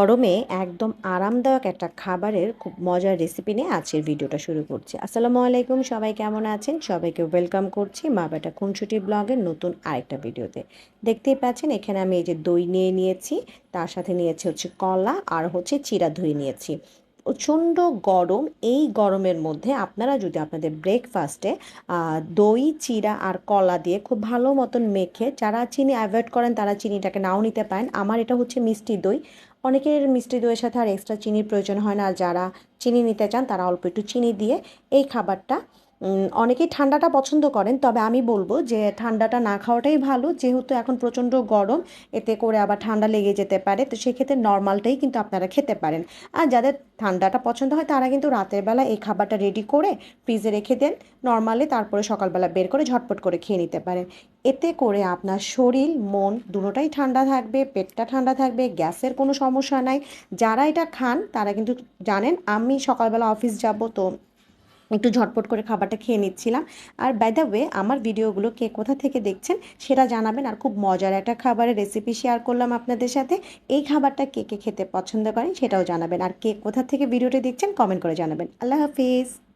গরমে একদম আরামদায়ক একটা খাবারের খুব মজার রেসিপি নিয়ে আজকের ভিডিওটা শুরু করছি। আসসালামু আলাইকুম, সবাই কেমন আছেন? সবাইকে ওয়েলকাম করছি মা বেটা খুনছুটি ব্লগের নতুন আরেকটা ভিডিওতে দেখতেই পাচ্ছেন, এখানে আমি এই যে দই নিয়ে নিয়েছি, তার সাথে নিয়েছি হচ্ছে কলা আর হচ্ছে চিরা ধুয়ে নিয়েছি। প্রচণ্ড গরম, এই গরমের মধ্যে আপনারা যদি আপনাদের ব্রেকফাস্টে দই চিরা আর কলা দিয়ে খুব ভালো মতন মেখে, যারা চিনি অ্যাভয়েড করেন তারা চিনিটাকে নাও নিতে পারেন। আমার এটা হচ্ছে মিষ্টি দই। অনেকের মিষ্টি দইয়ের সাথে আর এক্সট্রা চিনির প্রয়োজন হয় না। আর যারা চিনি নিতে চান তারা অল্প একটু চিনি দিয়ে এই খাবারটা অনেকেই ঠান্ডাটা পছন্দ করেন, তবে আমি বলব যে ঠান্ডাটা না খাওয়াটাই ভালো। যেহেতু এখন প্রচণ্ড গরম, এতে করে আবার ঠান্ডা লেগে যেতে পারে, তো সেক্ষেত্রে নর্মালটাই কিন্তু আপনারা খেতে পারেন। আর যাদের ঠান্ডাটা পছন্দ হয়, তারা কিন্তু রাতের বেলা এই খাবারটা রেডি করে ফ্রিজে রেখে দেন। নর্মালি তারপরে সকালবেলা বের করে ঝটপট করে খেয়ে নিতে পারেন। এতে করে আপনার শরীর, মন দুটোটাই ঠান্ডা থাকবে, পেটটা ঠান্ডা থাকবে, গ্যাসের কোনো সমস্যা নাই। যারা এটা খান, তারা কিন্তু জানেন, আমি সকালবেলা অফিস যাব, তো একটু ঝটপট করে খাবারটা খেয়ে নিচ্ছিলাম। আর বাই দ্য ওয়ে আমার ভিডিওগুলো কে কোথা থেকে দেখছেন সেটা জানাবেন। আর খুব মজার একটা খাবারের রেসিপি শেয়ার করলাম আপনাদের সাথে। এই খাবারটা কে কে খেতে পছন্দ করেন সেটাও জানাবেন। আর কে কোথা থেকে ভিডিওটি দেখছেন কমেন্ট করে জানাবেন। আল্লাহ হাফিজ।